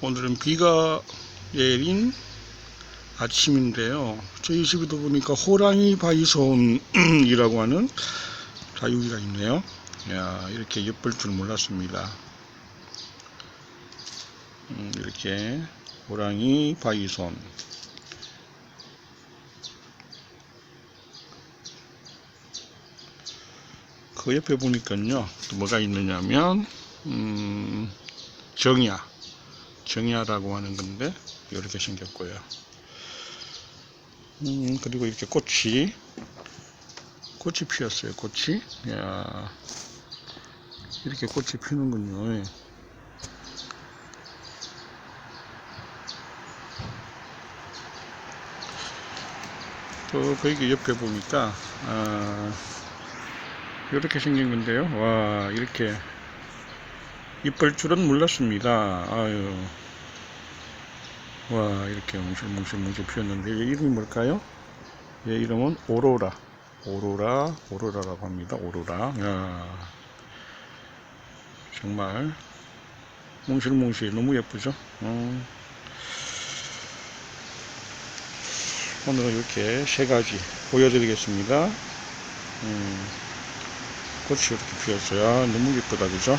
오늘은 비가 내린 아침인데요. 저희 집에도 보니까 호랑이 바이손이라고 하는 다육이가 있네요. 야, 이렇게 예쁠 줄 몰랐습니다. 음, 이렇게 호랑이 바이손. 그 옆에 보니까요, 또 뭐가 있느냐면, 음, 정야. 정야라고 하는 건데, 이렇게 생겼고요. 음, 그리고 이렇게 꽃이, 꽃이 피었어요, 꽃이. 야 이렇게 꽃이 피는군요. 또, 거기 옆에 보니까, 아, 이렇게 생긴 건데요. 와, 이렇게 이쁠 줄은 몰랐습니다. 아유. 와, 이렇게 뭉실뭉실뭉실 피었는데, 얘 이름이 뭘까요? 얘 이름은 오로라. 오로라, 오로라라고 합니다. 오로라. 야, 정말 뭉실뭉실 너무 예쁘죠? 어. 오늘은 이렇게 세 가지 보여드리겠습니다. 음, 꽃이 이렇게 피었어요. 아, 너무 예쁘다, 그죠?